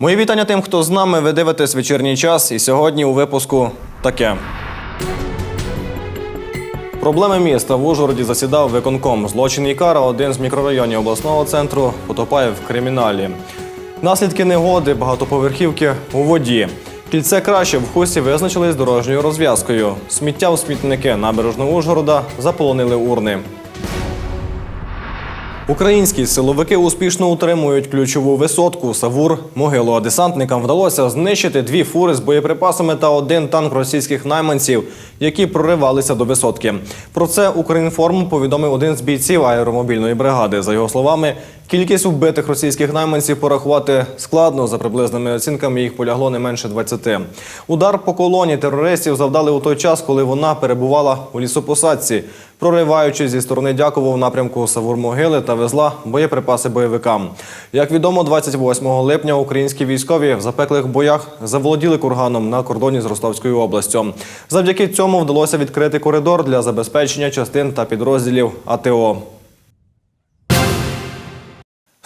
Мої вітання тим, хто з нами. Ви дивитесь вечірній час. І сьогодні у випуску таке. Проблеми міста в Ужгороді засідав виконком. Злочин і кара, один з мікрорайонів обласного центру, потопає в криміналі. Наслідки негоди, багатоповерхівки у воді. Кільце краще в хусті визначили з дорожньою розв'язкою. Сміття у смітники набережного Ужгорода заполонили урни. Українські силовики успішно утримують ключову висотку Савур могилу. Десантникам вдалося знищити дві фури з боєприпасами та один танк російських найманців, які проривалися до висотки. Про це Українформ повідомив один з бійців аеромобільної бригади. За його словами, кількість вбитих російських найманців порахувати складно. За приблизними оцінками їх полягло не менше 20. Удар по колоні терористів завдали у той час, коли вона перебувала у лісопосадці, прориваючись зі сторони Дяково в напрямку Савур-Могили та везла боєприпаси бойовикам. Як відомо, 28 липня українські військові в запеклих боях заволоділи курганом на кордоні з Ростовською областю. Завдяки цьому вдалося відкрити коридор для забезпечення частин та підрозділів АТО.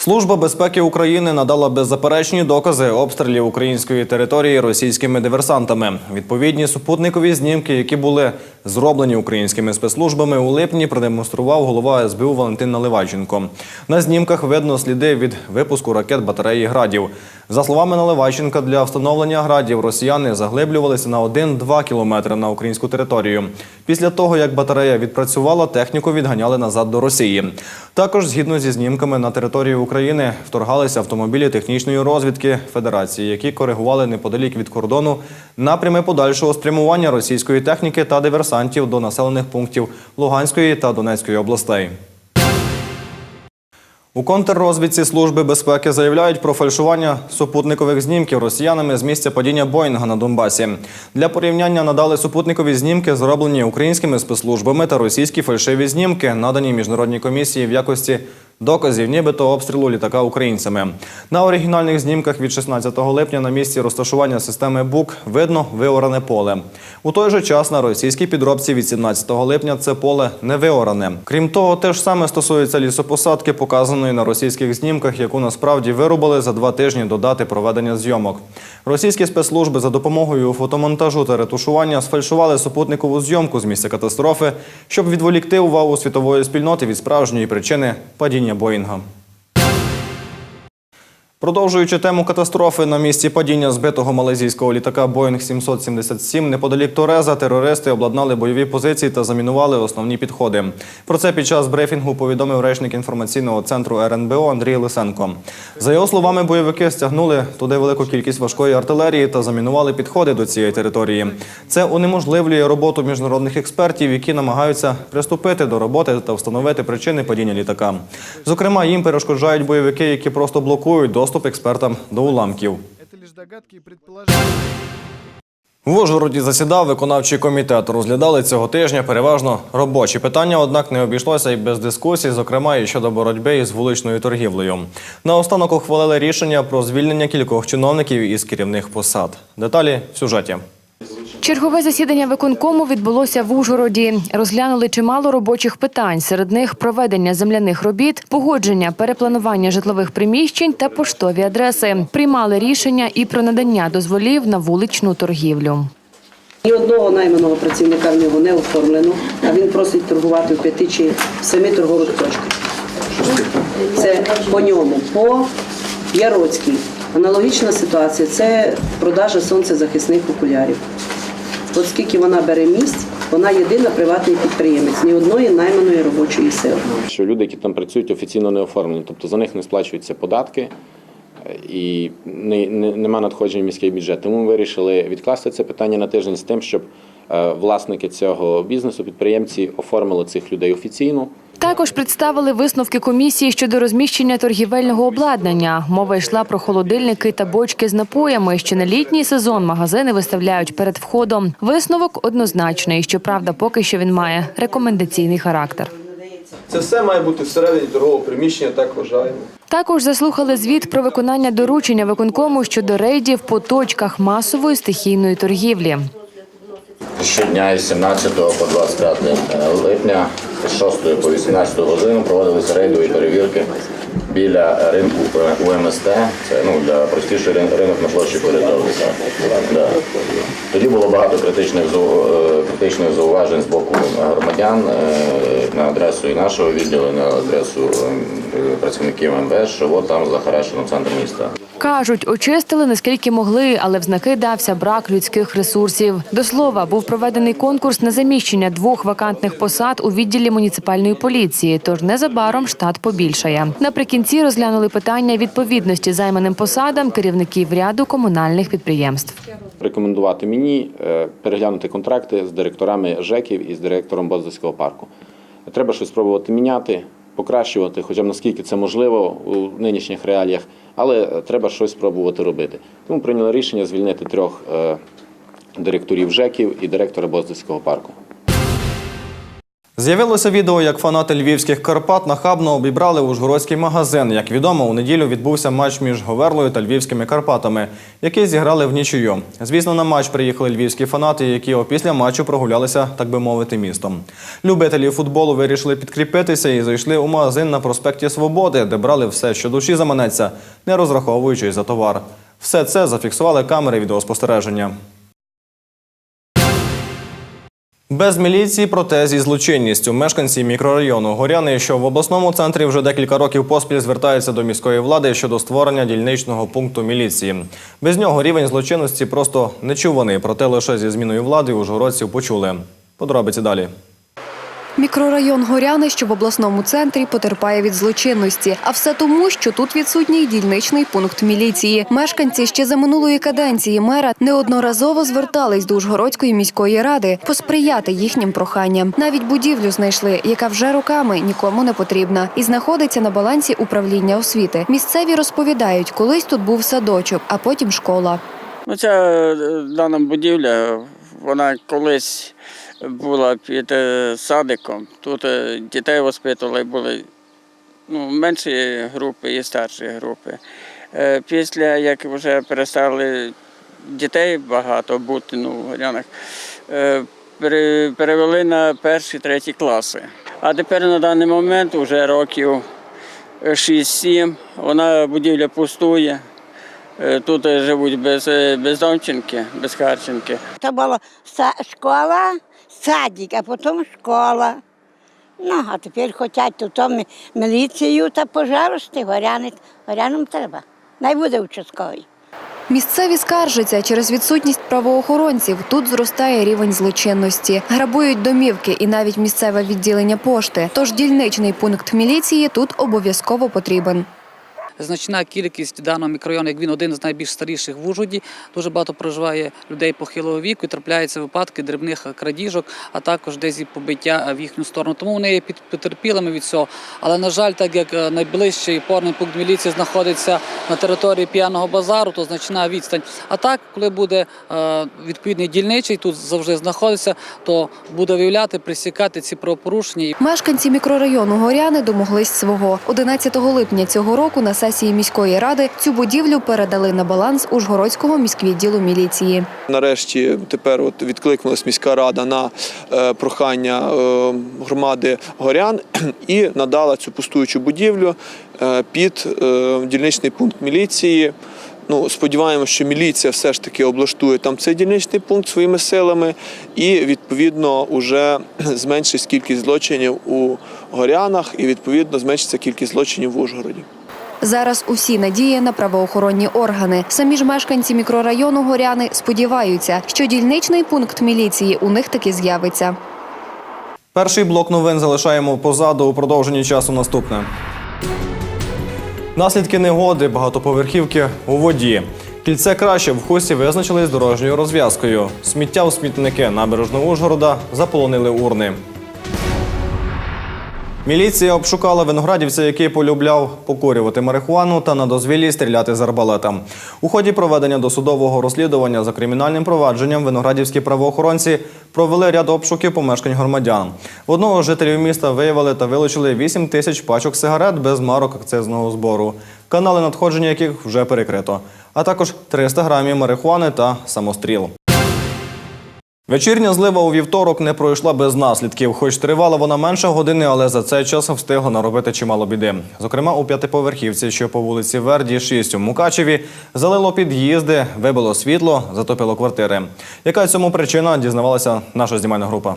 Служба безпеки України надала беззаперечні докази обстрілів української території російськими диверсантами. Відповідні супутникові знімки, які були зроблені українськими спецслужбами у липні, продемонстрував голова СБУ Валентин Наливайченко. На знімках видно сліди від випуску ракет батареї градів. За словами Наливайченка, для встановлення градів росіяни заглиблювалися на 1-2 кілометри на українську територію. Після того, як батарея відпрацювала, техніку відганяли назад до Росії. Також, згідно зі знімками, на територію України вторгалися автомобілі технічної розвідки Федерації, які коригували неподалік від кордону напрями подальшого спрямування російської техніки та диверсантів до населених пунктів Луганської та Донецької областей. У контррозвідці Служби безпеки заявляють про фальшування супутникових знімків росіянами з місця падіння Боїнга на Донбасі. Для порівняння надали супутникові знімки, зроблені українськими спецслужбами та російські фальшиві знімки, надані міжнародній комісії в якості доказів, нібито обстрілу літака українцями. На оригінальних знімках від 16 липня на місці розташування системи БУК видно виоране поле. У той же час на російській підробці від 17 липня це поле не виоране. Крім того, те ж саме стосується лісопосадки, показаної на російських знімках, яку насправді вирубали за два тижні до дати проведення зйомок. Російські спецслужби за допомогою фотомонтажу та ретушування сфальшували супутникову зйомку з місця катастрофи, щоб відволікти увагу світової спільноти від справжньої причини падіння Боїнга. Продовжуючи тему катастрофи на місці падіння збитого малайзійського літака Боїнг 777 неподалік Тореза терористи обладнали бойові позиції та замінували основні підходи. Про це під час брифінгу повідомив речник інформаційного центру РНБО Андрій Лисенко. За його словами, бойовики стягнули туди велику кількість важкої артилерії та замінували підходи до цієї території. Це унеможливлює роботу міжнародних експертів, які намагаються приступити до роботи та встановити причини падіння літака. Зокрема, їм перешкоджають бойовики, які просто блокують доступ експертам до уламків. В Ужгороді засідав виконавчий комітет. Розглядали цього тижня переважно робочі питання, однак не обійшлося і без дискусій, зокрема і щодо боротьби із вуличною торгівлею. Наостанок ухвалили рішення про звільнення кількох чиновників із керівних посад. Деталі в сюжеті. Чергове засідання виконкому відбулося в Ужгороді. Розглянули чимало робочих питань. Серед них проведення земляних робіт, погодження, перепланування житлових приміщень та поштові адреси. Приймали рішення і про надання дозволів на вуличну торгівлю. Ні одного найманого працівника в нього не оформлено, а він просить торгувати в п'яти чи в семи торгових точках. Це по ньому. По Яроцькій аналогічна ситуація це продажа сонцезахисних окулярів. От скільки вона бере місць, вона єдина приватний підприємець, ні одної найманої робочої сили. що люди, які там працюють, офіційно не оформлені, тобто за них не сплачуються податки е, і не, не, нема надходжень в міський бюджет. Тому ми вирішили відкласти це питання на тиждень з тим, щоб е, власники цього бізнесу, підприємці оформили цих людей офіційно. Також представили висновки комісії щодо розміщення торгівельного обладнання. Мова йшла про холодильники та бочки з напоями. Що на літній сезон магазини виставляють перед входом. Висновок однозначний. Щоправда, поки що він має рекомендаційний характер. Це все має бути всередині торгового приміщення, так вважаємо. Також заслухали звіт про виконання доручення виконкому щодо рейдів по точках масової стихійної торгівлі. Щодня із 17 по 25 липня з 6 по 18 годину проводилися рейдові перевірки біля ринку е, УМСТ. Це ну, для простіший рин- ринок на площі Порядовика. Да. Тоді було багато критичних, е, критичних зауважень з боку громадян е, на адресу і нашого відділу, на адресу е, працівників МВС, що от там захарашено центр міста. Кажуть, очистили наскільки могли, але в знаки дався брак людських ресурсів. До слова, був проведений конкурс на заміщення двох вакантних посад у відділі муніципальної поліції. Тож незабаром штат побільшає. Наприкінці розглянули питання відповідності займаним посадам керівників ряду комунальних підприємств. Рекомендувати мені е, переглянути контракти з директорами ЖЕКів і з директором Боздоського парку. Треба щось спробувати міняти, покращувати, хоча б наскільки це можливо у нинішніх реаліях, але е, треба щось спробувати робити. Тому прийняли рішення звільнити трьох е, директорів ЖЕКів і директора Боздоського парку. З'явилося відео, як фанати львівських Карпат нахабно обібрали Ужгородський магазин. Як відомо, у неділю відбувся матч між Говерлою та Львівськими Карпатами, який зіграли в нічию. Звісно, на матч приїхали львівські фанати, які опісля матчу прогулялися, так би мовити, містом. Любителі футболу вирішили підкріпитися і зайшли у магазин на проспекті Свободи, де брали все, що душі заманеться, не розраховуючись за товар. Все це зафіксували камери відеоспостереження. Без міліції, проте зі злочинністю. Мешканці мікрорайону Горяни, що в обласному центрі вже декілька років поспіль звертаються до міської влади щодо створення дільничного пункту міліції. Без нього рівень злочинності просто нечуваний, проте лише зі зміною влади ужгородців почули. Подробиці далі. Мікрорайон Горяни, що в обласному центрі, потерпає від злочинності. А все тому, що тут відсутній дільничний пункт міліції. Мешканці ще за минулої каденції мера неодноразово звертались до Ужгородської міської ради посприяти їхнім проханням. Навіть будівлю знайшли, яка вже роками нікому не потрібна, і знаходиться на балансі управління освіти. Місцеві розповідають, колись тут був садочок, а потім школа. Ну, ця е, дана будівля, вона колись була під е, садиком. Тут е, дітей воспитували, були ну, менші групи і старші групи. Е, Після як вже перестали дітей багато бути ну, в Горянах, перевели на перші, треті класи. А тепер на даний момент вже років 6-7, вона будівля пустує. Тут живуть без, е, бездомченки, без харченки. То була школа, садик, а потім школа. Ну, а тепер хочуть тут міліцію та пожалуйста, горяни, горянам треба. Най буде участковий. Місцеві скаржаться через відсутність правоохоронців. Тут зростає рівень злочинності. Грабують домівки і навіть місцеве відділення пошти. Тож дільничний пункт міліції тут обов'язково потрібен. Значна кількість в даному мікрорайону, як він один з найбільш старіших в Ужгороді. Дуже багато проживає людей похилого віку і трапляються випадки дрібних крадіжок, а також десь і побиття в їхню сторону. Тому вони є потерпілими від цього. Але на жаль, так як е, найближчий опорний пункт міліції знаходиться на території п'яного базару, то значна відстань. А так, коли буде е, відповідний дільничий, тут завжди знаходиться, то буде виявляти, присікати ці правопорушення. Мешканці мікрорайону Горяни домоглись свого. 11 липня цього року на сесії міської ради цю будівлю передали на баланс Ужгородського міськвідділу міліції. Нарешті тепер от відкликнулась міська рада на е, прохання е, громади горян і надала цю пустуючу будівлю е, під дільничний пункт міліції. Ну, сподіваємося, що міліція все ж таки облаштує там цей дільничний пункт своїми силами і відповідно вже зменшить кількість злочинів у горянах і відповідно зменшиться кількість злочинів в Ужгороді. Зараз усі надії на правоохоронні органи. Самі ж мешканці мікрорайону Горяни сподіваються, що дільничний пункт міліції у них таки з'явиться. Перший блок новин залишаємо позаду у продовженні часу наступне. Наслідки негоди, багатоповерхівки у воді. Кільце краще в хусті визначили з дорожньою розв'язкою. Сміття у смітники набережного Ужгорода заполонили урни. Міліція обшукала виноградівця, який полюбляв покурювати марихуану та на дозвіллі стріляти з арбалета. У ході проведення досудового розслідування за кримінальним провадженням виноградівські правоохоронці провели ряд обшуків помешкань громадян. В одного з жителів міста виявили та вилучили 8 тисяч пачок сигарет без марок акцизного збору, канали надходження яких вже перекрито, а також 300 грамів марихуани та самостріл. Вечірня злива у вівторок не пройшла без наслідків. Хоч тривала вона менше години, але за цей час встигла наробити чимало біди. Зокрема, у п'ятиповерхівці, що по вулиці Верді, 6 у Мукачеві, залило під'їзди, вибило світло, затопило квартири. Яка цьому причина, дізнавалася наша знімальна група.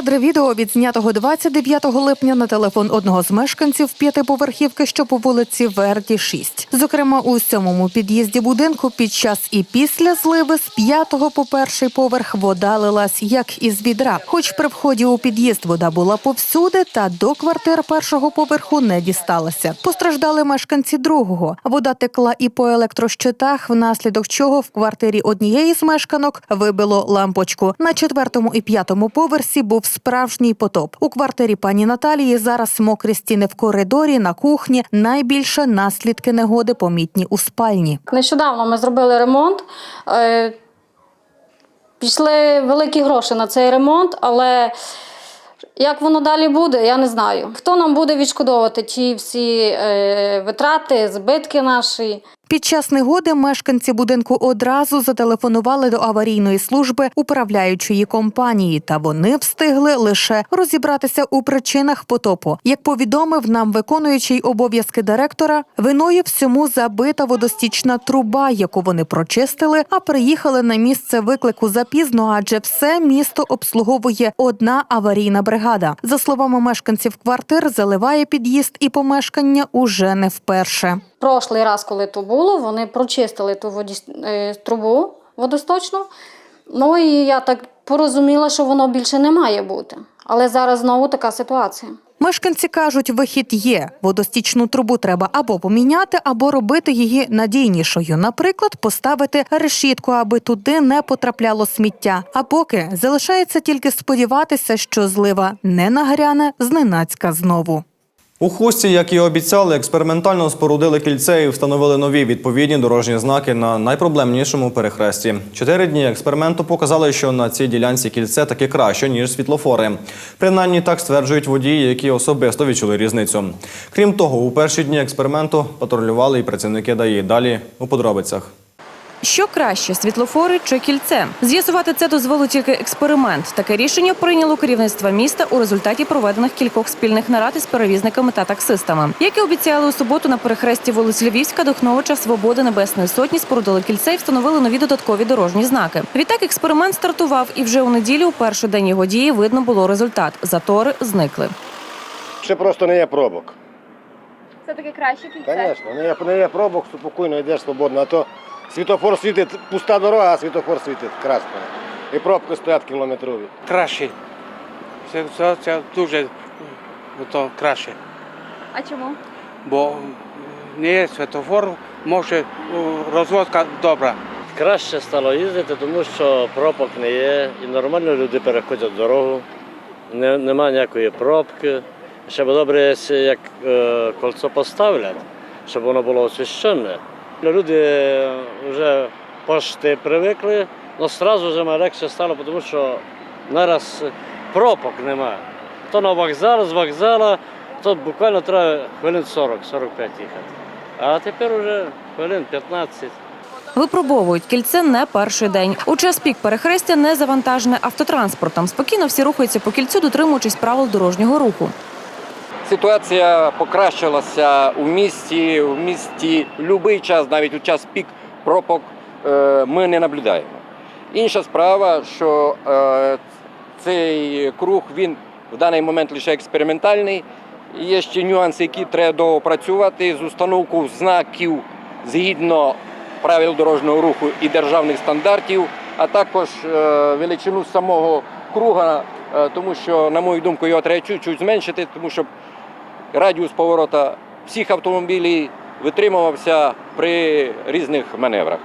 Кадри відео відзнятого 29 липня на телефон одного з мешканців п'ятиповерхівки, що по вулиці Верді 6. Зокрема, у сьомому під'їзді будинку під час і після зливи з п'ятого по перший поверх вода лилась як із відра. Хоч при вході у під'їзд вода була повсюди, та до квартир першого поверху не дісталася. Постраждали мешканці другого. Вода текла і по електрощитах, внаслідок чого в квартирі однієї з мешканок вибило лампочку. На четвертому і п'ятому поверсі був справжній потоп. У квартирі пані Наталії зараз мокрі стіни в коридорі, на кухні. Найбільше наслідки негоди помітні у спальні. Нещодавно ми зробили ремонт. Е, Пішли великі гроші на цей ремонт, але як воно далі буде, я не знаю. Хто нам буде відшкодовувати ті всі е, витрати, збитки наші? Під час негоди мешканці будинку одразу зателефонували до аварійної служби управляючої компанії, та вони встигли лише розібратися у причинах потопу. Як повідомив нам виконуючий обов'язки директора, виною всьому забита водостічна труба, яку вони прочистили, а приїхали на місце виклику запізно, адже все місто обслуговує одна аварійна бригада. За словами мешканців квартир, заливає під'їзд і помешкання уже не вперше. Прошлий раз, коли то було, вони прочистили ту воді, е, трубу водосточну. Ну і я так порозуміла, що воно більше не має бути. Але зараз знову така ситуація. Мешканці кажуть, вихід є. Водостічну трубу треба або поміняти, або робити її надійнішою. Наприклад, поставити решітку, аби туди не потрапляло сміття. А поки залишається тільки сподіватися, що злива не нагряне зненацька знову. У хусті, як і обіцяли, експериментально спорудили кільце і встановили нові відповідні дорожні знаки на найпроблемнішому перехресті. Чотири дні експерименту показали, що на цій ділянці кільце таки краще ніж світлофори. Принаймні так стверджують водії, які особисто відчули різницю. Крім того, у перші дні експерименту патрулювали і працівники ДАІ. Далі у подробицях. Що краще світлофори чи кільце? З'ясувати це дозволив тільки експеримент. Таке рішення прийняло керівництво міста у результаті проведених кількох спільних нарад із перевізниками та таксистами. Як і обіцяли у суботу на перехресті вулиць Львівська, Духновича, Свободи, Небесної Сотні спорудили кільце і встановили нові додаткові дорожні знаки. Відтак експеримент стартував, і вже у неділю, у перший день його дії, видно було результат. Затори зникли. Ще просто не є пробок. Це таке краще кільце? Звісно, не є, не є пробок, спокійно йдеш свободно. А то світофор світить, пуста дорога, а світофор світить красно. І пробки стоять кілометрові. Краще. Це, це, це дуже то краще. А чому? Бо не є світофор, може розвозка добра. Краще стало їздити, тому що пробок не є. І нормально люди переходять дорогу. Не, нема ніякої пробки. Ще б добре, як е, кольцо поставлять, щоб воно було освіщене. Люди вже пошти привикли, але одразу вже легше стало, тому що зараз пробок немає. То на вокзал, з вокзалу, то буквально треба хвилин 40-45 їхати. А тепер вже хвилин 15. Випробовують кільце не перший день. У час пік перехрестя не завантажене автотранспортом. Спокійно всі рухаються по кільцю, дотримуючись правил дорожнього руху. Ситуація покращилася у місті. У місті будь-який час, навіть у час пік пропок, е, ми не наблюдаємо. Інша справа, що е, цей круг він в даний момент лише експериментальний. Є ще нюанси, які треба доопрацювати з установку знаків згідно правил дорожнього руху і державних стандартів, а також е, величину самого круга, тому що, на мою думку, його треба чуть-чуть зменшити, тому що радіус поворота всіх автомобілів витримувався при різних маневрах.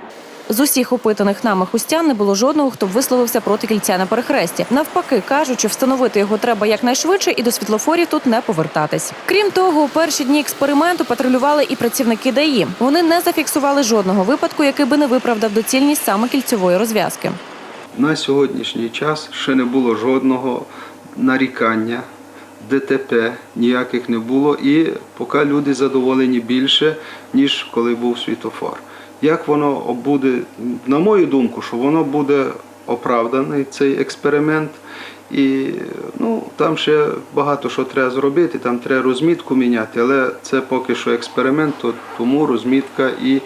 З усіх опитаних нами хустян не було жодного, хто б висловився проти кільця на перехресті. Навпаки, кажуть, що встановити його треба якнайшвидше і до світлофорів тут не повертатись. Крім того, у перші дні експерименту патрулювали і працівники ДАІ. Вони не зафіксували жодного випадку, який би не виправдав доцільність саме кільцевої розв'язки. На сьогоднішній час ще не було жодного нарікання ДТП ніяких не було, і поки люди задоволені більше, ніж коли був світофор. Як воно буде, на мою думку, що воно буде оправданий цей експеримент. І ну, там ще багато що треба зробити, там треба розмітку міняти, але це поки що експеримент, то тому розмітка і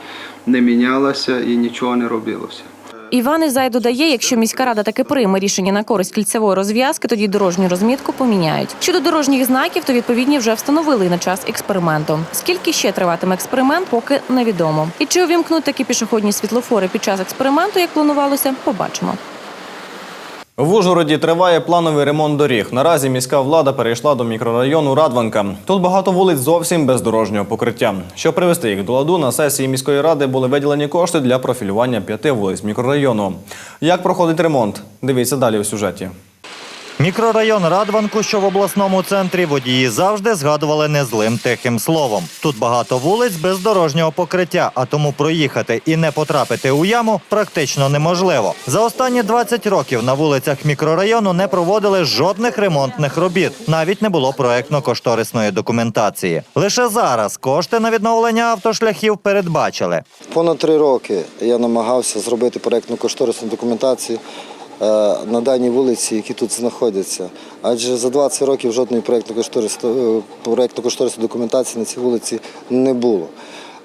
не мінялася, і нічого не робилося. Іван Ізай додає, якщо міська рада таки прийме рішення на користь кільцевої розв'язки, тоді дорожню розмітку поміняють. Щодо дорожніх знаків, то відповідні вже встановили на час експерименту. Скільки ще триватиме експеримент, поки невідомо. І чи увімкнуть такі пішохідні світлофори під час експерименту, як планувалося, побачимо. В Ужгороді триває плановий ремонт доріг. Наразі міська влада перейшла до мікрорайону Радванка. Тут багато вулиць зовсім без дорожнього покриття. Щоб привести їх до ладу, на сесії міської ради були виділені кошти для профілювання п'яти вулиць мікрорайону. Як проходить ремонт? Дивіться далі у сюжеті. Мікрорайон Радванку, що в обласному центрі, водії завжди згадували незлим тихим словом. Тут багато вулиць без дорожнього покриття, а тому проїхати і не потрапити у яму практично неможливо. За останні 20 років на вулицях мікрорайону не проводили жодних ремонтних робіт. Навіть не було проектно-кошторисної документації. Лише зараз кошти на відновлення автошляхів передбачили. Понад три роки я намагався зробити проєктну кошторисну документацію на даній вулиці, які тут знаходяться. Адже за 20 років жодної проєктно-кошторисної проєктно-кошторисної документації на цій вулиці не було.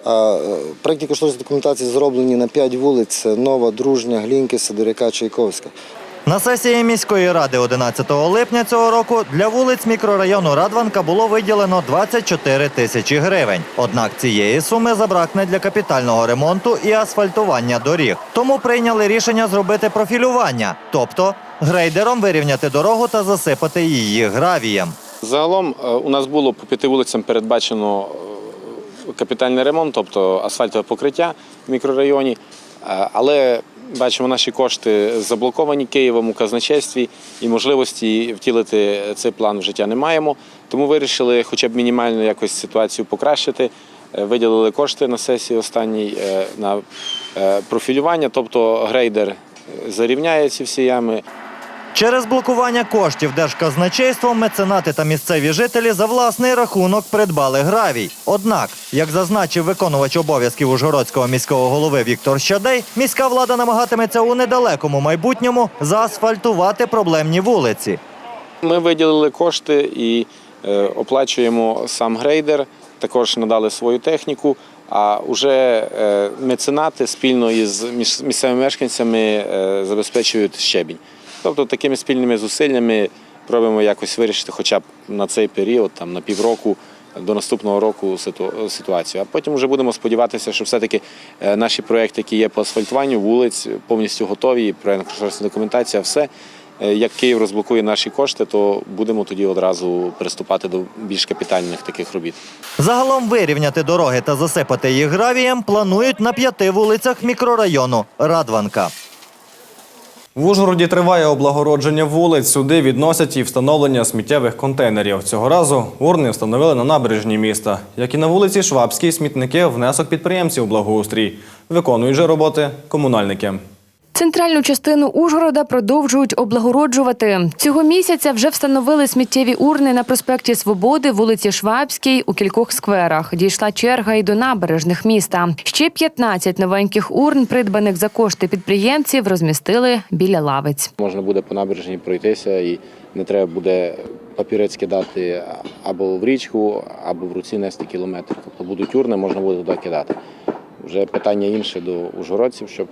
Е, Проєктні кошторисні документації зроблені на 5 вулиць: Нова, Дружня, Глінки, Сидоряка, Чайковська. На сесії міської ради 11 липня цього року для вулиць мікрорайону Радванка було виділено 24 тисячі гривень. Однак цієї суми забракне для капітального ремонту і асфальтування доріг. Тому прийняли рішення зробити профілювання, тобто грейдером вирівняти дорогу та засипати її гравієм. Загалом е, у нас було по п'яти вулицям передбачено е, капітальний ремонт, тобто асфальтове покриття в мікрорайоні. Е, Але бачимо, наші кошти заблоковані Києвом у казначействі і можливості втілити цей план в життя не маємо. Тому вирішили хоча б мінімально якось ситуацію покращити. Е, Виділили кошти на сесії останній е, на е, профілювання, тобто грейдер зарівняє ці всі ями. Через блокування коштів держказначейством меценати та місцеві жителі за власний рахунок придбали гравій. Однак, як зазначив виконувач обов'язків Ужгородського міського голови Віктор Щадей, міська влада намагатиметься у недалекому майбутньому заасфальтувати проблемні вулиці. Ми виділили кошти і е, оплачуємо сам грейдер, також надали свою техніку. А вже е, меценати спільно із місцевими мешканцями е, забезпечують щебінь. Тобто такими спільними зусиллями пробуємо якось вирішити хоча б на цей період, там на півроку до наступного року ситу- ситуацію. А потім вже будемо сподіватися, що все-таки е, наші проекти, які є по асфальтуванню вулиць, повністю готові, проєктна документація, все. Е, Як Київ розблокує наші кошти, то будемо тоді одразу приступати до більш капітальних таких робіт. Загалом вирівняти дороги та засипати їх гравієм планують на п'яти вулицях мікрорайону Радванка. В Ужгороді триває облагородження вулиць. Сюди відносять і встановлення сміттєвих контейнерів. Цього разу урни встановили на набережні міста. Як і на вулиці Швабській, смітники внесок підприємців благоустрій. Виконують же роботи комунальники. Центральну частину Ужгорода продовжують облагороджувати. Цього місяця вже встановили сміттєві урни на проспекті Свободи, вулиці Швабській у кількох скверах. Дійшла черга і до набережних міста. Ще 15 новеньких урн, придбаних за кошти підприємців, розмістили біля лавиць. Можна буде по набережній пройтися і не треба буде папірець кидати або в річку, або в руці нести кілометр. Тобто будуть урни, можна буде туди кидати. Вже питання інше до ужгородців, щоб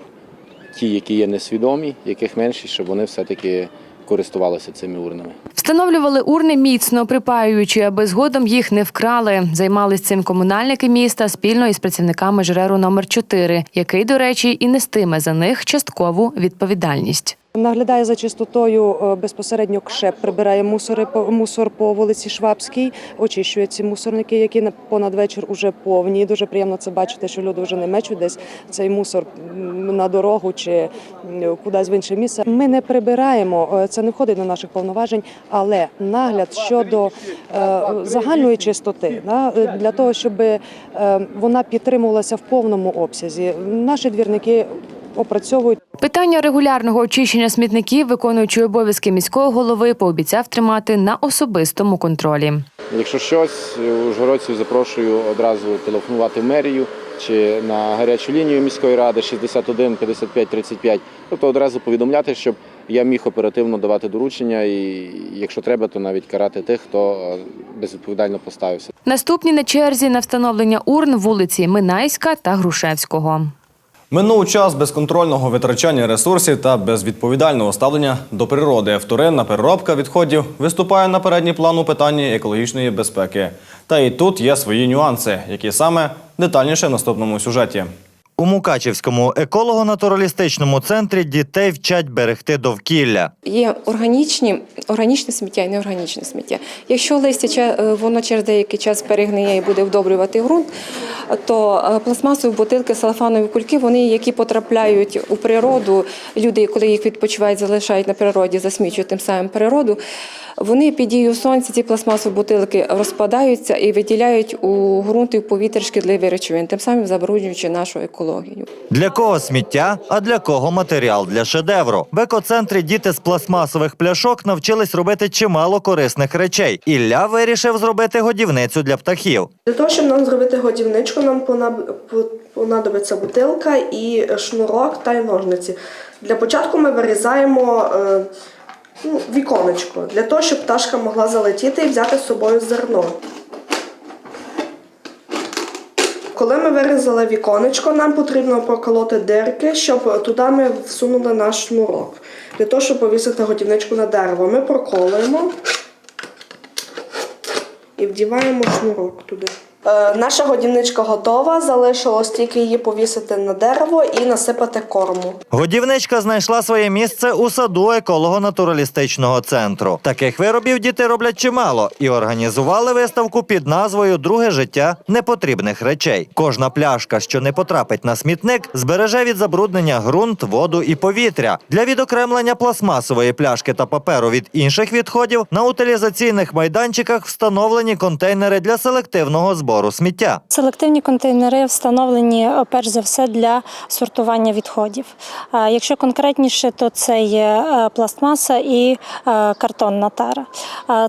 ті, які є несвідомі, яких менше, щоб вони все-таки користувалися цими урнами. Встановлювали урни міцно припаюючи, аби згодом їх не вкрали. Займались цим комунальники міста спільно із працівниками ЖРЕРу номер 4 який, до речі, і нестиме за них часткову відповідальність. Наглядає за чистотою е, безпосередньо КШЕП, прибирає мусори мусор по вулиці Швабській, очищує ці мусорники, які на понад вечір уже повні. Дуже приємно це бачити, що люди вже не мечуть десь цей мусор на дорогу чи кудись в інше місце. Ми не прибираємо, е, це не входить до наших повноважень, але нагляд щодо е, загальної чистоти, для того, щоб вона підтримувалася в повному обсязі. Наші двірники опрацьовують. Питання регулярного очищення смітників, виконуючий обов'язки міського голови, пообіцяв тримати на особистому контролі. Якщо щось, ужгородців запрошую одразу телефонувати в мерію чи на гарячу лінію міської ради 61 55 35, тобто одразу повідомляти, щоб я міг оперативно давати доручення і якщо треба, то навіть карати тих, хто е, безвідповідально поставився. Наступні на черзі на встановлення урн вулиці Минайська та Грушевського. Минув час безконтрольного витрачання ресурсів та безвідповідального ставлення до природи. Вторинна переробка відходів виступає на передній план у питанні екологічної безпеки. Та і тут є свої нюанси, які саме детальніше в наступному сюжеті. У Мукачівському еколого-натуралістичному центрі дітей вчать берегти довкілля. Є органічні, органічне сміття і неорганічне сміття. Якщо листя е, воно через деякий час перегниє і буде вдобрювати ґрунт, то е, пластмасові бутилки, салафанові кульки, вони, які потрапляють у природу, люди, коли їх відпочивають, залишають на природі, засмічують тим самим природу. Вони під дією сонця, ці пластмасові бутилки розпадаються і виділяють у ґрунт і в повітря шкідливі речовини, тим самим забруднюючи нашу екологію. Для кого сміття, а для кого матеріал для шедевру. В екоцентрі діти з пластмасових пляшок навчились робити чимало корисних речей. Ілля вирішив зробити годівницю для птахів. Для того, щоб нам зробити годівничку, нам понад- понадобиться бутилка і шнурок та й ножниці. Для початку ми вирізаємо е, ну, віконечко, для того, щоб пташка могла залетіти і взяти з собою зерно. Коли ми вирізали віконечко, нам потрібно проколоти дирки, щоб туди ми всунули наш шнурок. Для того, щоб повісити годівничку на дерево, ми проколуємо і вдіваємо шнурок туди. Е, наша годівничка готова. Залишилось тільки її повісити на дерево і насипати корму. Годівничка знайшла своє місце у саду еколого-натуралістичного центру. Таких виробів діти роблять чимало і організували виставку під назвою Друге життя непотрібних речей. Кожна пляшка, що не потрапить на смітник, збереже від забруднення ґрунт, воду і повітря. Для відокремлення пластмасової пляшки та паперу від інших відходів на утилізаційних майданчиках встановлені контейнери для селективного збору сміття. Селективні контейнери встановлені е, перш за все для сортування відходів. Якщо конкретніше, то це є е, пластмаса і е, картонна тара.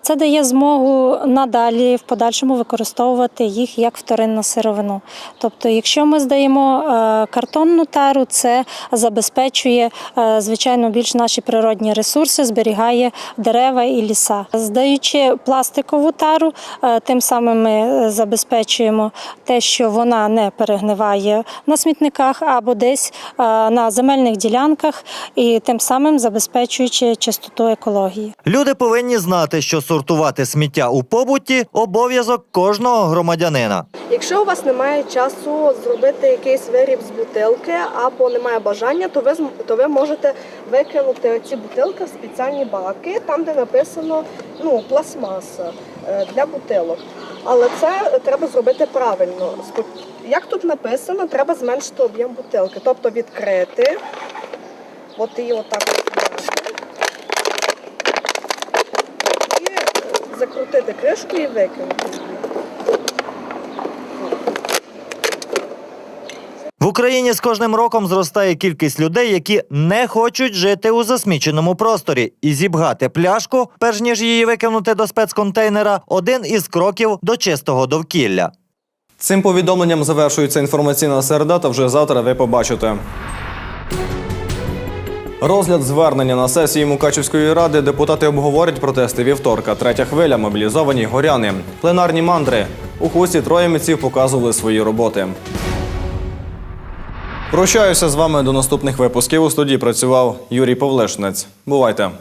Це дає змогу надалі в подальшому використовувати їх як вторинну сировину. Тобто, якщо ми здаємо картонну тару, це забезпечує звичайно більш наші природні ресурси, зберігає дерева і ліса. Здаючи пластикову тару, тим самим ми е, забезпечуємо те, що вона не перегниває на смітниках або десь на земельних ділянках, і тим самим забезпечуючи чистоту екології. Люди повинні знати, що сортувати сміття у побуті обов'язок кожного громадянина. Якщо у вас немає часу зробити якийсь виріб з бутилки або немає бажання, то ви то ви можете викинути ці бутилки в спеціальні баки, там де написано ну пластмаса для бутилок. Але це треба зробити правильно. Як тут написано, треба зменшити об'єм бутилки, тобто відкрити, от її отак і е, закрутити кришку і викинути. В Україні з кожним роком зростає кількість людей, які не хочуть жити у засміченому просторі, і зібгати пляшку, перш ніж її викинути до спецконтейнера, один із кроків до чистого довкілля. Цим повідомленням завершується інформаційна середа, та вже завтра ви побачите. Розгляд звернення на сесії Мукачівської ради депутати обговорять протести вівторка. Третя хвиля мобілізовані горяни. Пленарні мандри. У хусті троє митців показували свої роботи. Прощаюся з вами до наступних випусків. У студії працював Юрій Павлешнець. Бувайте!